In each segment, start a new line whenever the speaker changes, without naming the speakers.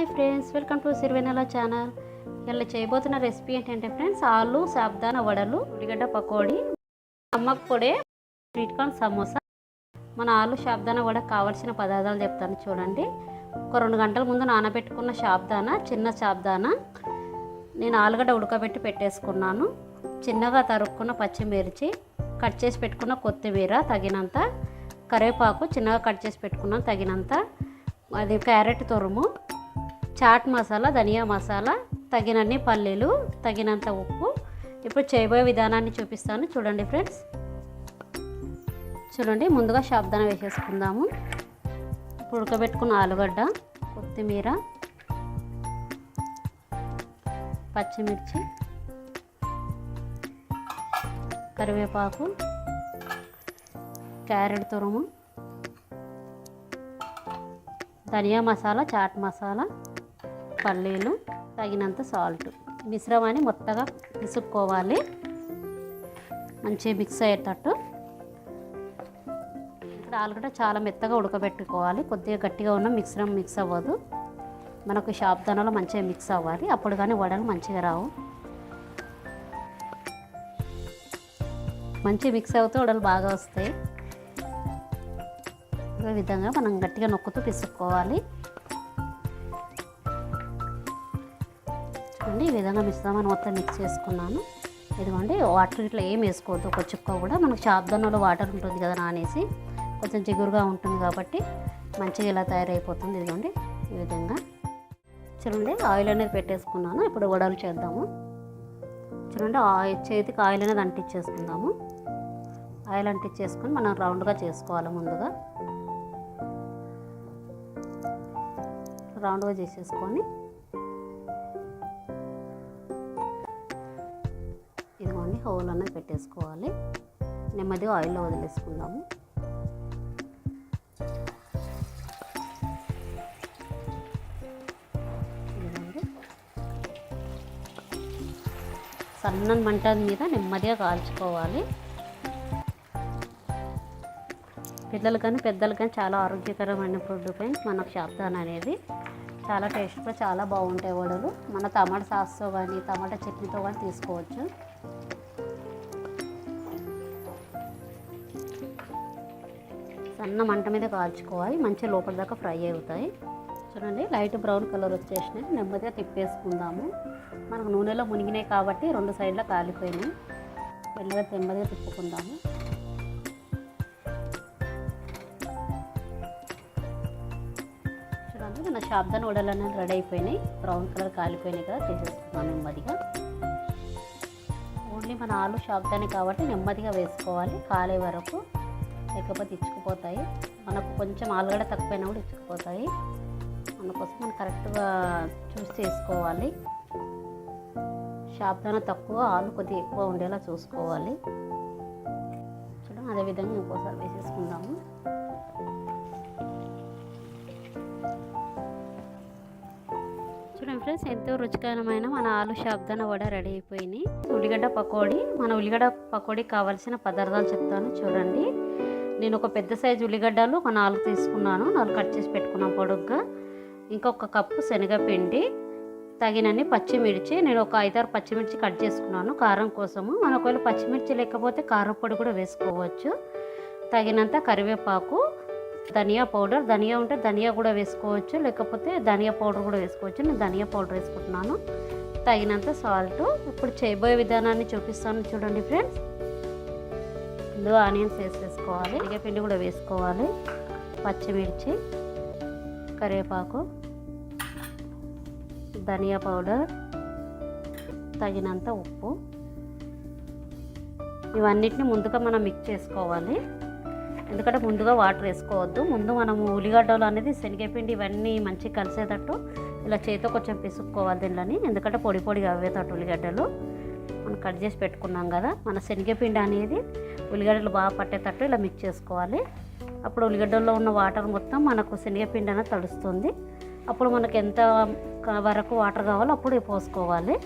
Hi friends welcome to Sirivennela channel. ఇలా చేయబోతున్న recipe ఏంటంటే ఫ్రెండ్స్ ఆలు సాబ్దాన వడలు ఉల్లిగడ్డ పకోడీ అమ్మకు పొడే స్వీట్ కార్న్ సమోసా. మన ఆలు సాబ్దాన వడ కావాల్సిన పదార్థాలు చెప్తాను చూడండి. ఒక రెండు గంటల ముందు నానబెట్టుకున్న సాబ్దాన చిన్న సాబ్దాన. నేను ఆలుగడ్డ ఉడకబెట్టి పెట్టేసుకున్నాను. చిన్నగా తరుక్కున్న పచ్చిమిర్చి కట్ చేసి పెట్టుకున్న కొత్తిమీర తగినంత. కరివేపాకు చిన్నగా కట్ చేసి పెట్టుకున్నాను తగినంత. అది క్యారెట్ తురుము. చాట్ మసాలా ధనియా మసాలా తగినన్ని పల్లీలు తగినంత ఉప్పు. ఇప్పుడు చేయబోయే విధానాన్ని చూపిస్తాను. చూడండి ఫ్రెండ్స్. చూడండి ముందుగా శాబ్దాన వేసేసుకుందాము. ఇప్పుడు ఉడకబెట్టుకున్న ఆలుగడ్డ కొత్తిమీర పచ్చిమిర్చి కరివేపాకు క్యారెట్ తురుము ధనియా మసాలా చాట్ మసాలా పల్లీలు తగినంత సాల్ట్. మిశ్రమాన్ని మొత్తగా పిసుక్కోవాలి మంచిగా మిక్స్ అయ్యేటట్టు. ఇక్కడ ఆలుగడ్డ చాలా మెత్తగా ఉడకబెట్టుకోవాలి. కొద్దిగా గట్టిగా ఉన్న మిశ్రమం మిక్స్ అవ్వదు. మనకు షాప్దానాలో మంచిగా మిక్స్ అవ్వాలి. అప్పుడు కానీ వడలు మంచిగా రావు. మంచిగా మిక్స్ అవుతే వడలు బాగా వస్తాయి. ఈ విధంగా మనం గట్టిగా నొక్కుతూ పిసుక్కోవాలి. ఈ విధంగా మిశ్రమాన్ని మొత్తం మిక్స్ చేసుకున్నాను. ఇదిగోండి వాటర్ ఇట్లా ఏం వేసుకోవద్దు. ఒక చుక్క కూడా మనకు చాబ్దన్నలో వాటర్ ఉంటుంది కదా నానేసి కొంచెం జిగురుగా ఉంటుంది కాబట్టి మంచిగా ఇలా తయారైపోతుంది. ఇదిగోండి ఈ విధంగా. చూడండి ఆయిల్ అనేది పెట్టేసుకున్నాను. ఇప్పుడు వడలు చేద్దాము. చూడండి ఆయిల్ చేతికి ఆయిల్ అనేది అంటించేసుకుందాము. ఆయిల్ అంటించేసుకొని మనం రౌండ్గా చేసుకోవాలి ముందుగా. రౌండ్గా చేసేసుకొని హోల్ అనేది పెట్టేసుకోవాలి. నెమ్మదిగా ఆయిల్లో వదిలేసుకుందాము. సన్న మంట మీద నెమ్మదిగా కాల్చుకోవాలి. పిల్లలు కానీ పెద్దలు కానీ చాలా ఆరోగ్యకరమైన ఫుడ్ ఫ్రెండ్స్ మనకు షాప్దాన్ అనేది. చాలా టేస్ట్గా చాలా బాగుంటాయి వడలు. మన టమాటా సాస్తో కానీ టమాటా చట్నీతో కానీ తీసుకోవచ్చు. సన్న మంట మీద కాల్చుకోవాలి. మంచిగా లోపల దాకా ఫ్రై అవుతాయి. చూడండి లైట్ బ్రౌన్ కలర్ వచ్చేసినాయి. నెమ్మదిగా తిప్పేసుకుందాము. మనకు నూనెలో మునిగినాయి కాబట్టి రెండు సైడ్లో కాలిపోయినాయి. మెల్లగా నెమ్మదిగా తిప్పుకుందాము. చూడండి మన షాబ్దాన్ వడలు అనేది రెడీ అయిపోయినాయి. బ్రౌన్ కలర్ కాలిపోయినాయి కదా తీసేసుకుందాం నెమ్మదిగా. ఓన్లీ మన ఆలు షాబ్దానే కాబట్టి నెమ్మదిగా వేసుకోవాలి. కాలే వరకు లేకపోతే ఇచ్చుకుపోతాయి మనకు కొంచెం ఆలుగడ్డ తక్కువైనా కూడా ఇచ్చుకుపోతాయి అందుకోసం మనం కరెక్ట్గా చూసి చేసుకోవాలి. షాప్దాన తక్కువ ఆలు కొద్దిగా ఎక్కువ ఉండేలా చూసుకోవాలి. చూడండి అదేవిధంగా ఇంకోసారి వేసేసుకుందాము. చూడండి ఫ్రెండ్స్ ఎంతో రుచికరమైన మన ఆలు షాబ్దాన వడ రెడీ అయిపోయినాయి. ఉల్లిగడ్డ పకోడీ మన ఉల్లిగడ్డ పకోడీ కావాల్సిన పదార్థాలు చెప్తాను చూడండి. నేను ఒక పెద్ద సైజు ఉల్లిగడ్డలు ఒక నాలుగు తీసుకున్నాను. నాలుగు కట్ చేసి పెట్టుకున్నాను పొడుగ్గా. ఇంకొక కప్పు శనగపిండి తగినన్ని పచ్చిమిర్చి. నేను ఒక ఐదారు పచ్చిమిర్చి కట్ చేసుకున్నాను కారం కోసము. మనం ఒకవేళ పచ్చిమిర్చి లేకపోతే కారం పొడి కూడా వేసుకోవచ్చు. తగినంత కరివేపాకు ధనియా పౌడర్. ధనియా ఉంటే ధనియా కూడా వేసుకోవచ్చు. లేకపోతే ధనియా పౌడర్ కూడా వేసుకోవచ్చు. నేను ధనియా పౌడర్ వేసుకుంటున్నాను. తగినంత సాల్ట్. ఇప్పుడు చేయబోయే విధానాన్ని చూపిస్తాను చూడండి ఫ్రెండ్స్. ముందు ఆనియన్స్ వేసేసుకోవాలి. పిండి కూడా వేసుకోవాలి. పచ్చిమిర్చి కరివేపాకు ధనియా పౌడర్ తగినంత ఉప్పు. ఇవన్నిటిని ముందుగా మనం మిక్స్ చేసుకోవాలి. ఎందుకంటే ముందుగా వాటర్ వేసుకోవద్దు. ముందు మనము ఉల్లిగడ్డలు అనేది శనగపిండి ఇవన్నీ మంచిగా కలిసేటట్టు ఇలా చేతితో కొంచెం పిసుక్కోవాలి దీనిలోని. ఎందుకంటే పొడి పొడిగా అవ్వేటట్టు ఉల్లిగడ్డలు. మనం కట్ చేసి పెట్టుకున్నాం కదా. మన శనగపిండి అనేది ఉల్లిగడ్డలు బాగా పట్టేటట్టు ఇలా మిక్స్ చేసుకోవాలి. అప్పుడు ఉల్లిగడ్డల్లో ఉన్న వాటర్ మొత్తం మనకు శనగపిండి అనేది తడుస్తుంది. అప్పుడు మనకు ఎంత వరకు వాటర్ కావాలో అప్పుడు పోసుకోవాలి.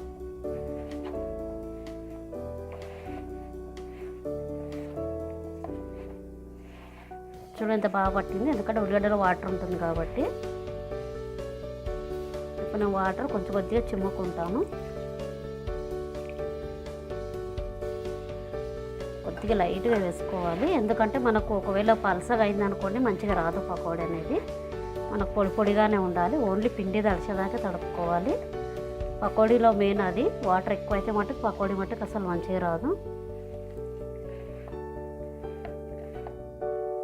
చూడండి ఎంత బాగా పట్టింది. ఎందుకంటే ఉల్లిగడ్డలో వాటర్ ఉంటుంది కాబట్టి. ఇప్పుడు నేను వాటర్ కొంచెం కొద్దిగా చిమ్ముకుంటాను. కొద్దిగా లైట్గా వేసుకోవాలి. ఎందుకంటే మనకు ఒకవేళ పలసగా అయిందనుకోండి మంచిగా రాదు పకోడీ అనేది. మనకు పొడి పొడిగానే ఉండాలి. ఓన్లీ పిండి తడిచేదాకా తడుపుకోవాలి. పకోడీలో మెయిన్ అది వాటర్ ఎక్కువైతే మటుకు పకోడీ మటుకు అసలు మంచిగా రాదు.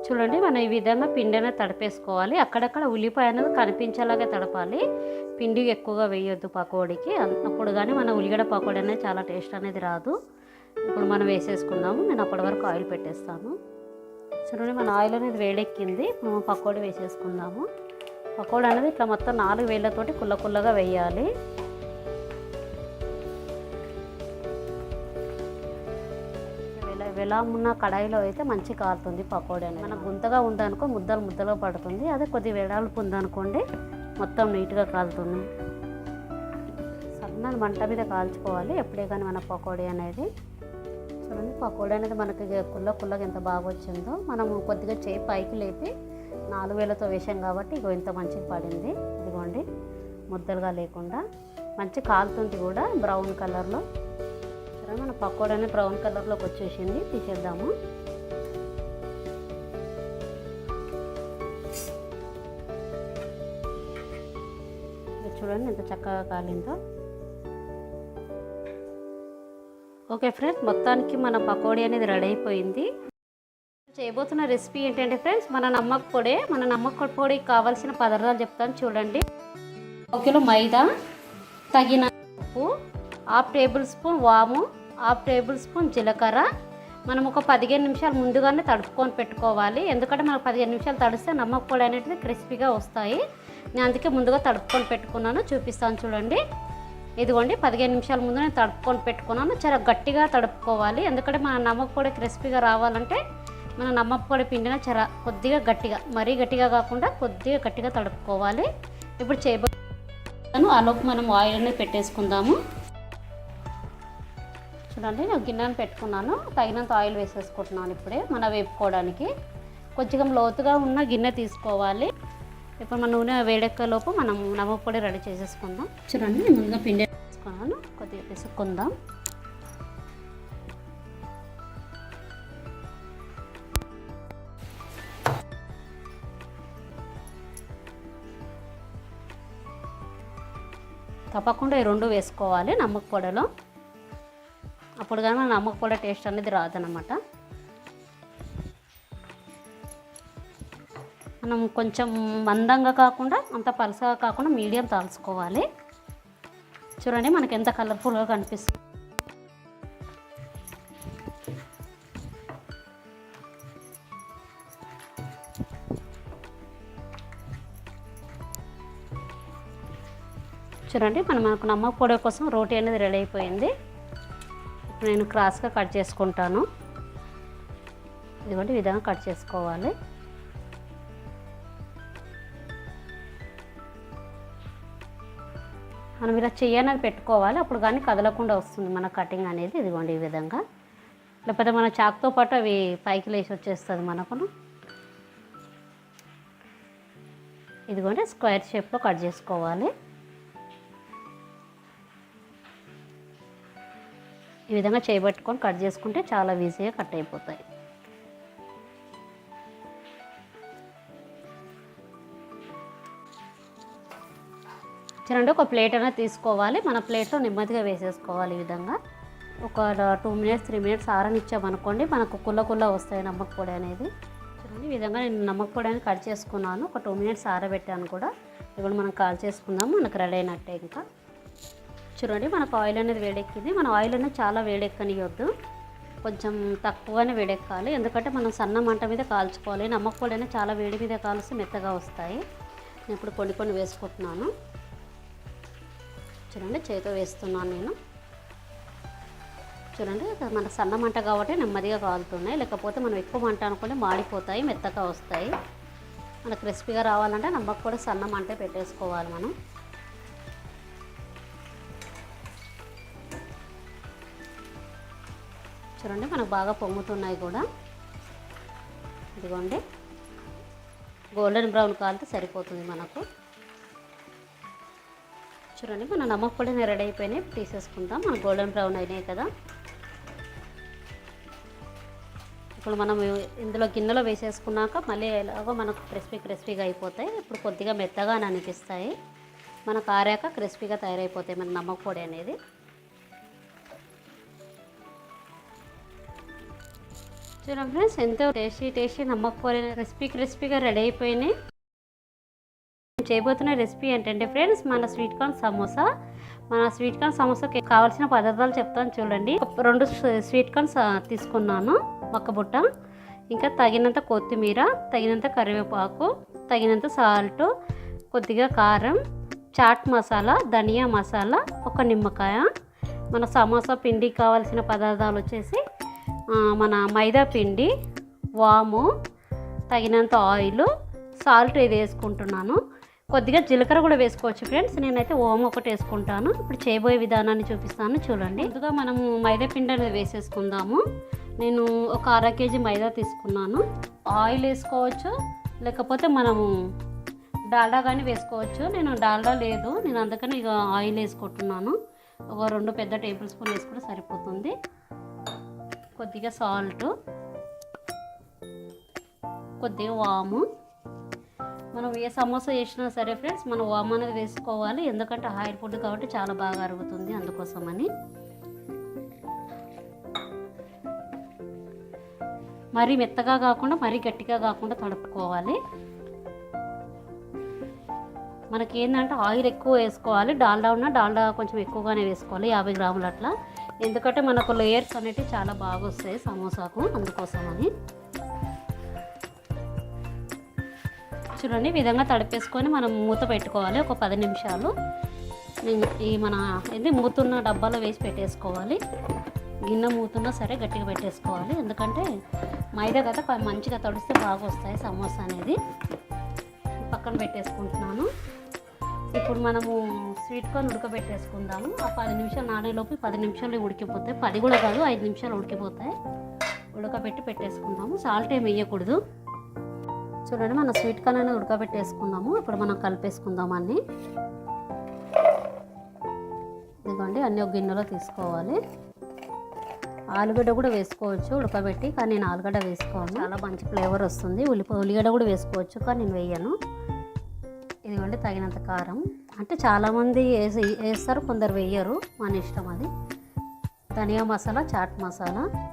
చూడండి మనం ఈ విధంగా పిండి అనేది తడిపేసుకోవాలి. అక్కడక్కడ ఉల్లిపాయ అనేది కనిపించేలాగా తడపాలి. పిండి ఎక్కువగా వేయొద్దు పకోడీకి. అప్పుడు కానీ మన ఉల్లిగడ్డ పకోడీ అనేది చాలా టేస్ట్ అనేది రాదు. ఇప్పుడు మనం వేసేసుకుందాము. నేను అప్పటి వరకు ఆయిల్ పెట్టేస్తాను. చూడండి మన ఆయిల్ అనేది వేడెక్కింది. మనం పకోడీ వేసేసుకుందాము. పకోడీ అనేది ఇట్లా మొత్తం నాలుగు వేళ్ళతోటి కుల్ల కుల్లగా వేయాలి. వెల- ఉన్న కడాయిలో అయితే మంచి కాలుతుంది పకోడీ అనేది. మనం గుంతగా ఉందనుకో ముద్దలు ముద్దలో పడుతుంది. అదే కొద్ది వెడల్పు ఉందనుకోండి మొత్తం నీట్గా కాలుతుంది. సన్నని మంట మీద కాల్చుకోవాలి. ఎప్పుడే కానీ మన పకోడీ అనేది. చూడండి పకోడీ అనేది మనకి కుల్ల కుల్లగా ఎంత బాగా వచ్చిందో మనము కొద్దిగా చేయి పైకి లేపి నాలుగు వేలతో వేసాం కాబట్టి ఇగో ఇంత మంచిగా పడింది. ఇదిగోండి. ముద్దలుగా లేకుండా మంచి కాలుతుంది కూడా బ్రౌన్ కలర్లో. సరే మన పకోడీ అనేది బ్రౌన్ కలర్లోకి వచ్చేసింది. తీసేద్దాము. చూడండి ఎంత చక్కగా కాలిందో. ఓకే ఫ్రెండ్స్ మొత్తానికి మన పకోడీ అనేది రెడీ అయిపోయింది. చేయబోతున్న రెసిపీ ఏంటంటే ఫ్రెండ్స్ మన నమ్మక పొడి మన నమ్మక పొడి కావాల్సిన పదార్థాలు చెప్తాను చూడండి. ఒక కిలో మైదా తగిన ఉప్పు హాఫ్ టేబుల్ స్పూన్ వాము హాఫ్ టేబుల్ స్పూన్ జీలకర్ర. మనం ఒక పదిహేను నిమిషాలు ముందుగానే తడుపుకొని పెట్టుకోవాలి. ఎందుకంటే మనకు పదిహేను నిమిషాలు తడిస్తే నమ్మక పొడి అనేది క్రిస్పీగా వస్తాయి. నేను అందుకే ముందుగా తడుపుకొని పెట్టుకున్నాను చూపిస్తాను చూడండి. ఇదిగోండి పదిహేను నిమిషాల ముందు నేను తడుపుకొని పెట్టుకున్నాను. చాలా గట్టిగా తడుపుకోవాలి. ఎందుకంటే మన నమ్మక పొడి క్రిస్పీగా రావాలంటే మన నమ్మక పొడి పిండిన చాలా కొద్దిగా గట్టిగా మరీ గట్టిగా కాకుండా కొద్దిగా గట్టిగా తడుపుకోవాలి. ఇప్పుడు చేయబోను ఆలోపు మనం ఆయిల్ అనేది పెట్టేసుకుందాము. చూడండి నేను గిన్నెను పెట్టుకున్నాను. తగినంత ఆయిల్ వేసేసుకుంటున్నాను ఇప్పుడే మన వేపుకోవడానికి. కొంచెం లోతుగా ఉన్న గిన్నె తీసుకోవాలి. ఇప్పుడు మన నూనె వేడెక్కలోపు మనం నమ్మక పొడి రెడీ చేసేసుకుందాం. చూడండి ముందుగా పిండి కొద్దిగా తప్పకుండా ఈ రెండు వేసుకోవాలి నమ్మక పొడలో అప్పుడు కానీ నమ్మక పొడ టేస్ట్ అనేది రాదనమాట మనం కొంచెం మందంగా కాకుండా అంత పలసగా కాకుండా మీడియం తాల్చుకోవాలి. చూడండి మనకి ఎంత కలర్ఫుల్గా కనిపిస్తుంది. చూడండి మనం మనకు నమ్మక పొడి కోసం రోటీ అనేది రెడీ అయిపోయింది. ఇప్పుడు నేను క్రాస్గా కట్ చేసుకుంటాను. ఇదిగోండి విధంగా కట్ చేసుకోవాలి. మనం ఇలా చేయనని పెట్టుకోవాలి. అప్పుడు కానీ కదలకుండా వస్తుంది మన కటింగ్ అనేది. ఇదిగోండి ఈ విధంగా. లేకపోతే మన చాక్తో పాటు అవి పైకి లేచి వచ్చేస్తుంది మనకును. ఇదిగోండి స్క్వేర్ షేప్లో కట్ చేసుకోవాలి. ఈ విధంగా చేయబట్టుకొని కట్ చేసుకుంటే చాలా ఈజీగా కట్ అయిపోతాయి. చూడండి ఒక ప్లేట్ అనేది తీసుకోవాలి. మన ప్లేట్లో నెమ్మదిగా వేసేసుకోవాలి ఈ విధంగా. ఒక టూ మినిట్స్ త్రీ మినిట్స్ ఆరనిచ్చామనుకోండి మనకు కుల్ల కుల్ల వస్తాయి నమ్మక పొడి అనేది. చూడండి ఈ విధంగా నేను నమ్మక పొడి అనేది కట్ చేసుకున్నాను. ఒక టూ మినిట్స్ ఆరబెట్టాను కూడా. ఇప్పుడు మనం కాల్ చేసుకుందాం మనకు రెడీ అయినట్టే ఇంకా. చూడండి మనకు ఆయిల్ అనేది వేడెక్కింది. మన ఆయిల్ అనేది చాలా వేడెక్కనియొద్దు. కొంచెం తక్కువగానే వేడెక్కాలి. ఎందుకంటే మనం సన్న మంట మీద కాల్చుకోవాలి. నమ్మక పొడి అనేది చాలా వేడి మీద కాల్చి మెత్తగా వస్తాయి. నేను ఇప్పుడు కొన్ని కొన్ని వేసుకుంటున్నాను. చూడండి చేతితో వేస్తున్నాను నేను. చూడండి మన సన్న మంట కాబట్టి నెమ్మదిగా కాలుతున్నాయి. లేకపోతే మనం ఎక్కువ మంట అనుకుంటే మాడిపోతాయి మెత్తగా వస్తాయి. మనకు క్రిస్పీగా రావాలంటే నమ్మక కూడా సన్న మంటే పెట్టేసుకోవాలి మనం. చూడండి మనకు బాగా పొంగుతున్నాయి కూడా. ఇదిగోండి. గోల్డెన్ బ్రౌన్ కాలితే సరిపోతుంది మనకు. చూడండి మన నమ్మక పొడి రెడీ అయిపోయినాయి. తీసేసుకుందాం. మన గోల్డెన్ బ్రౌన్ అయినాయి కదా. ఇప్పుడు మనం ఇందులో గిన్నెలో వేసేసుకున్నాక మళ్ళీ ఎలాగో మనకు క్రిస్పీ క్రిస్పీగా అయిపోతాయి. ఇప్పుడు కొద్దిగా మెత్తగా అని అనిపిస్తాయి. మనకు ఆరాక క్రిస్పీగా తయారైపోతాయి మన నమ్మక పొడి అనేది. చూడండి ఫ్రెండ్స్ ఎంతో టేస్టీ టేస్టీ నమ్మక పొడి క్రిస్పీ క్రిస్పీగా రెడీ అయిపోయినాయి. చేయబోతున్న రెసిపీ ఏంటంటే ఫ్రెండ్స్ మన స్వీట్ కార్న్ సమోసా మన స్వీట్ కార్న్ సమోసాకి కావాల్సిన పదార్థాలు చెప్తాను చూడండి. రెండు స్వీట్ కార్న్స్ తీసుకున్నాను ఒక బుట్ట. ఇంకా తగినంత కొత్తిమీర తగినంత కరివేపాకు తగినంత సాల్ట్ కొద్దిగా కారం చాట్ మసాలా ధనియా మసాలా ఒక నిమ్మకాయ. మన సమోసా పిండి కావాల్సిన పదార్థాలు వచ్చేసి మన మైదా పిండి వాము తగినంత ఆయిల్ సాల్ట్ ఇది వేసుకుంటున్నాను. కొద్దిగా జీలకర్ర కూడా వేసుకోవచ్చు ఫ్రెండ్స్. నేనైతే ఓమ ఒకటి వేసుకుంటాను. ఇప్పుడు చేయబోయే విధానాన్ని చూపిస్తాను. చూడండి. ముందుగా మనము మైదా పిండి అనేది వేసేసుకుందాము. నేను ఒక అర కేజీ మైదా తీసుకున్నాను. ఆయిల్ వేసుకోవచ్చు. లేకపోతే మనము డాల్డా కానీ వేసుకోవచ్చు. నేను డాల్డా లేదు. నేను అందుకని ఇక ఆయిల్ వేసుకుంటున్నాను. ఒక రెండు పెద్ద టేబుల్ స్పూన్ వేసుకుంటే సరిపోతుంది. కొద్దిగా సాల్ట్. కొద్దిగా వాము. మనం ఏ సమోసా చేసినా సరే ఫ్రెండ్స్ మనం వామ్ అనేది వేసుకోవాలి. ఎందుకంటే ఆయిల్ ఫుడ్ కాబట్టి చాలా బాగా అరుగుతుంది అందుకోసమని. మరీ మెత్తగా కాకుండా మరీ గట్టిగా కాకుండా తడుపుకోవాలి మనకి ఏంటంటే ఆయిల్ ఎక్కువ వేసుకోవాలి. డాల్డా ఉన్న డాల్డా కొంచెం ఎక్కువగానే వేసుకోవాలి యాభై గ్రాములు అట్లా. ఎందుకంటే మనకు లేయర్స్ అనేవి చాలా బాగా వస్తాయి సమోసాకు అందుకోసమని. చూడండి ఈ విధంగా తడిపేసుకొని మనం మూత పెట్టుకోవాలి ఒక పది నిమిషాలు. ఈ మన ఇది మూతున్న డబ్బాలో వేసి పెట్టేసుకోవాలి. గిన్నె మూతున్నా సరే గట్టిగా పెట్టేసుకోవాలి. ఎందుకంటే మైదా కదా మంచిగా తడిస్తే బాగా వస్తాయి సమోసా అనేది. పక్కన పెట్టేసుకుంటున్నాను. ఇప్పుడు మనము స్వీట్ కార్న్ ఉడకబెట్టేసుకుందాము. ఆ పది నిమిషాలు నానేలోపు పది నిమిషాలు ఉడికిపోతాయి. పది కూడా కాదు ఐదు నిమిషాలు ఉడికిపోతాయి. ఉడకబెట్టి పెట్టేసుకుందాము. సాల్ట్ ఏమి వేయకూడదు. చూడండి మనం స్వీట్ కార్న్ అనేది ఉడకబెట్టేసుకుందాము. ఇప్పుడు మనం కలిపేసుకుందాం అన్ని. ఇదిగోండి అన్నీ ఒక గిన్నెలో తీసుకోవాలి. ఆలుగడ్డ కూడా వేసుకోవచ్చు ఉడకబెట్టి కానీ నేను ఆలుగడ్డ వేసుకోను. చాలా మంచి ఫ్లేవర్ వస్తుంది. ఉల్లిప ఉల్లిగడ్డ కూడా వేసుకోవచ్చు కానీ నేను వేయను. ఇదిగోండి తగినంత కారం. అంటే చాలామంది వేసి వేస్తారు కొందరు వేయరు. మన ఇష్టం అది. ధనియా మసాలా చాట్ మసాలా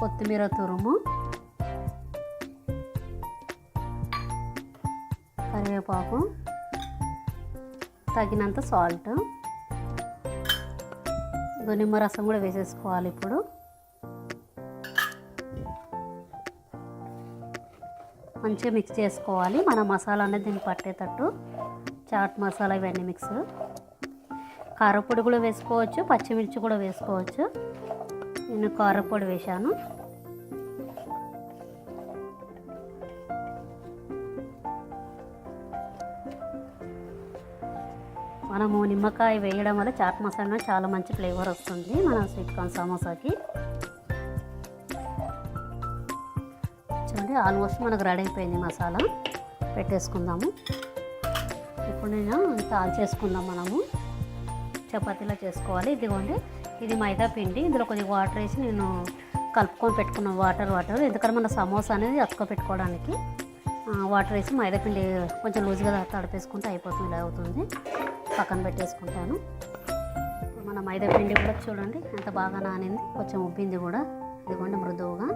కొత్తిమీర తురుము. కరివేపాకు తగినంత సాల్ట్ దొనిమ్మ రసం కూడా వేసేసుకోవాలి ఇప్పుడు. మంచిగా మిక్స్ చేసుకోవాలి. మన మసాలా అనేది దీన్ని పట్టేటట్టు. చాట్ మసాలా ఇవన్నీ మిక్స్ కారపొడి కూడా వేసుకోవచ్చు పచ్చిమిర్చి కూడా వేసుకోవచ్చు. నేను కారపొడి వేశాను. మనము నిమ్మకాయ వేయడం వల్ల చాట్ మసాలా చాలా మంచి ఫ్లేవర్ వస్తుంది మన స్వీట్ కార్న్ సమోసాకి. చూడండి ఆల్మోస్ట్ మనకు రెడీ అయిపోయింది మసాలా. పెట్టేసుకుందాము. ఇప్పుడు నేను తాల్ చేసుకుందాం మనము. చపాతీలా చేసుకోవాలి. ఇదిగోండి ఇది మైదా పిండి. ఇందులో కొద్దిగా వాటర్ వేసి నేను కలుపుకొని పెట్టుకున్న వాటర్ వాటర్ ఎందుకంటే మన సమోసా అనేది అతుక పెట్టుకోవడానికి వాటర్ వేసి మైదా పిండి కొంచెం లూజ్గా తడిపేసుకుంటే అయిపోతుంది ఇలా అవుతుంది. పక్కన పెట్టేసుకుంటాను. ఇప్పుడు మన మైదా పిండి కూడా చూడండి ఎంత బాగా నానింది. కొంచెం ఉబ్బింది కూడా. ఇదిగోండి మృదువుగా.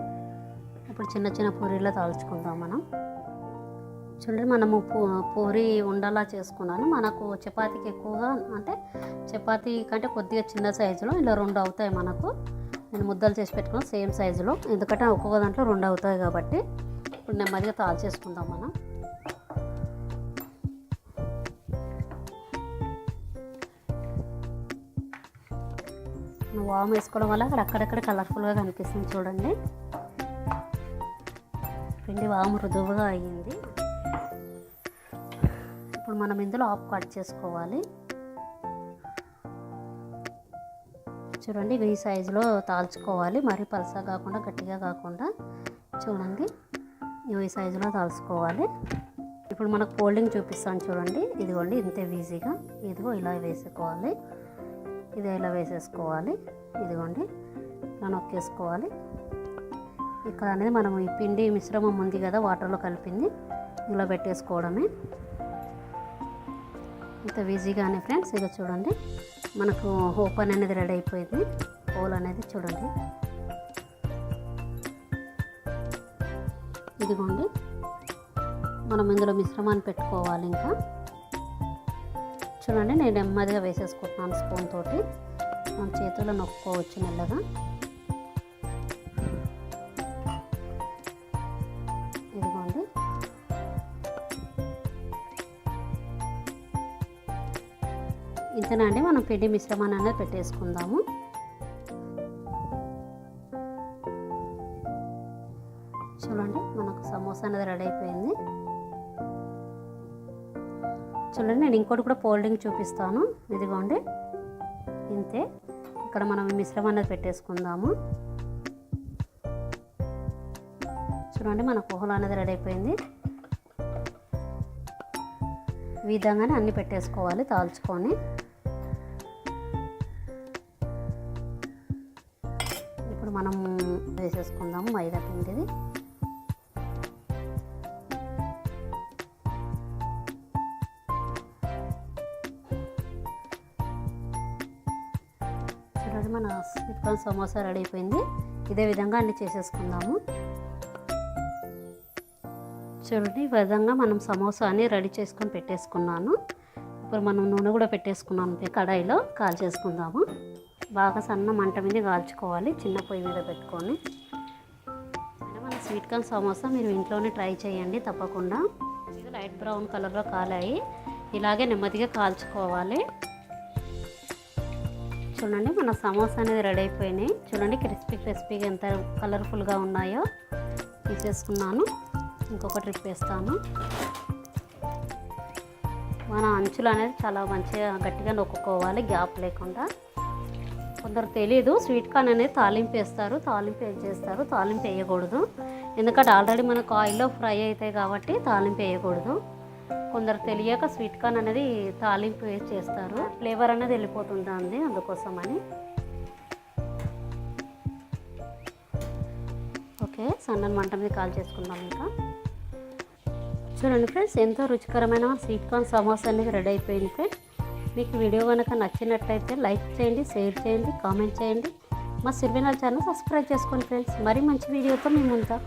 ఇప్పుడు చిన్న చిన్న పూరీలో తాల్చుకుందాం మనం. చూడండి మనము పూ పూరి ఉండలా చేసుకున్నాను. మనకు చపాతీకి ఎక్కువగా అంటే చపాతీ కంటే కొద్దిగా చిన్న సైజులో ఇలా రెండు అవుతాయి మనకు. నేను ముద్దలు చేసి పెట్టుకున్నాను సేమ్ సైజులో. ఎందుకంటే ఒక్కొక్క దాంట్లో రెండు అవుతాయి కాబట్టి. ఇప్పుడు నెమ్మదిగా తాల్చేసుకుందాం మనం. వామ్ వేసుకోవడం వల్ల అక్కడ అక్కడక్కడ కలర్ఫుల్గా కనిపిస్తుంది చూడండి. పిండి బాగా మృదువుగా అయ్యింది. ఇప్పుడు మనం ఇందులో ఆఫ్ కట్ చేసుకోవాలి. చూడండి ఈ సైజులో తాల్చుకోవాలి. మరీ పలసగా కాకుండా గట్టిగా కాకుండా చూడండి ఈ సైజులో తాల్చుకోవాలి. ఇప్పుడు మనకు ఫోల్డింగ్ చూపిస్తాను చూడండి. ఇదిగోండి ఇంతే ఈజీగా. ఇదిగో ఇలా వేసుకోవాలి. ఇది ఇలా వేసేసుకోవాలి. ఇదిగోండి ఇలా నొక్కేసుకోవాలి ఇక్కడ అనేది మనం ఈ పిండి మిశ్రమం ఉంది కదా వాటర్లో కలిపింది. ఇలా పెట్టేసుకోవడమే. ఇంత ఈజీగానే ఫ్రెండ్స్ ఇక చూడండి. మనకు ఓపెన్ అనేది రెడీ అయిపోయింది. హోల్ అనేది చూడండి. ఇదిగోండి. మనం ఇందులో మిశ్రమాన్ని పెట్టుకోవాలి ఇంకా. చూడండి నేను నెమ్మదిగా వేసేసుకుంటున్నాను స్పూన్ తోటి. మనం చేతుల్లో నొక్కోవచ్చు మెల్లగా. ఇదిగోండి. ఇంతనండి మనం పిండి మిశ్రమాన్ని అనేది పెట్టేసుకుందాము. చూడండి మనకు సమోసా అనేది రెడీ అయిపోయింది. చూడండి నేను ఇంకోటి కూడా ఫోల్డింగ్ చూపిస్తాను. ఇదిగోండి. ఇంతే. ఇక్కడ మనం ఈ మిశ్రమం అనేది పెట్టేసుకుందాము. చూడండి మన కుహలు అనేది రెడీ అయిపోయింది. ఈ విధంగానే అన్ని పెట్టేసుకోవాలి తాల్చుకొని. ఇప్పుడు మనం వేసేసుకుందాము మైదా పిండిది. స్వీట్ కార్న్ సమోసా రెడీ అయిపోయింది. ఇదే విధంగా అన్ని చేసేసుకుందాము. చూడండి ఈ విధంగా మనం సమోసాని రెడీ చేసుకొని పెట్టేసుకున్నాను. ఇప్పుడు మనం నూనె కూడా పెట్టేసుకున్నాం కడాయిలో కాల్ చేసుకుందాము. బాగా సన్న మంట మీద కాల్చుకోవాలి చిన్న పొయ్యి మీద పెట్టుకొని. మన స్వీట్ కార్న్ సమోసా మీరు ఇంట్లోనే ట్రై చేయండి తప్పకుండా. లైట్ బ్రౌన్ కలర్లో కాలాయి. ఇలాగే నెమ్మదిగా కాల్చుకోవాలి. చూడండి మన సమోసా అనేది రెడీ అయిపోయినాయి. చూడండి క్రిస్పీ క్రిస్పీగా ఎంత కలర్ఫుల్గా ఉన్నాయో తీసేసుకున్నాను. ఇంకొక ట్రిప్ వేస్తాను. మన అంచులు అనేది చాలా మంచిగా గట్టిగా నొక్కుకోవాలి గ్యాప్ లేకుండా. కొందరు తెలియదు స్వీట్ కార్న్ అనేది తాలింపు వేస్తారు తాలింపు ఏం చేస్తారు తాలింపు వేయకూడదు. ఎందుకంటే ఆల్రెడీ మనకు ఆయిల్లో ఫ్రై అవుతాయి కాబట్టి తాలింపు వేయకూడదు. కొందరు తెలియక స్వీట్ కార్న్ అనేది తాలింపు వేసి చేస్తారు. ఫ్లేవర్ అనేది వెళ్ళిపోతుంటుంది అందుకోసమని. ఓకే సన్న మంట మీద కాల్ చేసుకుందాం ఇంకా. చూడండి ఫ్రెండ్స్ ఎంతో రుచికరమైన స్వీట్ కార్న్ సమోసా అనేది రెడీ అయిపోయింది ఫ్రెండ్స్ మీకు వీడియో కనుక నచ్చినట్లయితే లైక్ చేయండి షేర్ చేయండి కామెంట్ చేయండి. మా సిరివేనాల్ ఛానల్ సబ్స్క్రైబ్ చేసుకోండి ఫ్రెండ్స్ మరీ మంచి వీడియోతో మేము ఉంటాం